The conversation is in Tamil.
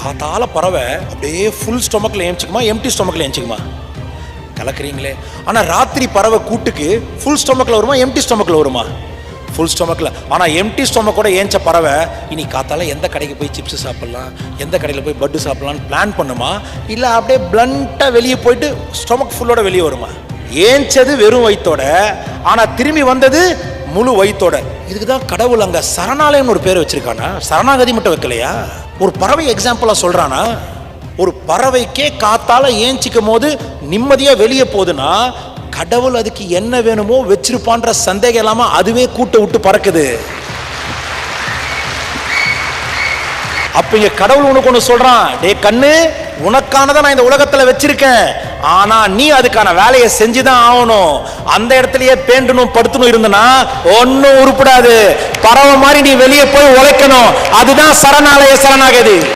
காத்தால பறவை அப்படியே ஃபுல் ஸ்டொமக்கில் ஏமிச்சிக்குமா எம்டி ஸ்டொமக்கில் ஏமிச்சிக்குமா கலக்குறீங்களே. ஆனால் ராத்திரி பறவை கூட்டுக்கு ஃபுல் ஸ்டொமக்கில் வருமா? எம்டி ஸ்டொமக்கில் வருமா? ஃபுல் ஸ்டொமக்கில் ஆனால் எம்டி ஸ்டொமக்கோட ஏஞ்ச பறவை இனி காத்தால எந்த கடைக்கு போய் சிப்ஸ் சாப்பிட்லாம்? எந்த கடையில் போய் பட்டு சாப்பிட்லான்னு பிளான் பண்ணுமா? இல்லை அப்படியே பிளண்ட்டாக வெளியே போயிட்டு ஸ்டொமக் ஃபுல்லோட வெளியே வருமா? ஏஞ்சது வெறும் வயிற்றோட ஆனால் திரும்பி வந்தது முழு வயிற்றோட இதுக்கு தான் கடவுள் அங்கே சரணாலயம்னு ஒரு பேர் வச்சுருக்கானா? சரணாகதி மட்டும் வைக்கலையா? ஒரு பறவை எக்ஸாம்பிளாக சொல்கிறானா ஒரு பறவைக்கே காத்தால ஏஞ்சிக்கும் போது நிம்மதியா வெளியே போகுதுன்னா கடவுள் அதுக்கு என்ன வேணுமோ வச்சிருப்பான்ற சந்தேகம் இல்லாம அதுவே கூட்ட விட்டு பறக்குது. அப்ப இங்க கடவுள் உனக்கு ஒண்ணு சொல்றான் டே கண்ணு உனக்கானதை நான் இந்த உலகத்துல வச்சிருக்கேன். ஆனா நீ அதுக்கான வேலையை செஞ்சுதான் ஆகணும். அந்த இடத்துலயே பேண்டணும் படுத்தணும் இருந்தனா ஒன்னும் உருப்படாது. பறவை மாதிரி நீ வெளியே போய் உழைக்கணும். அதுதான் சரணாலய சரணாகதி.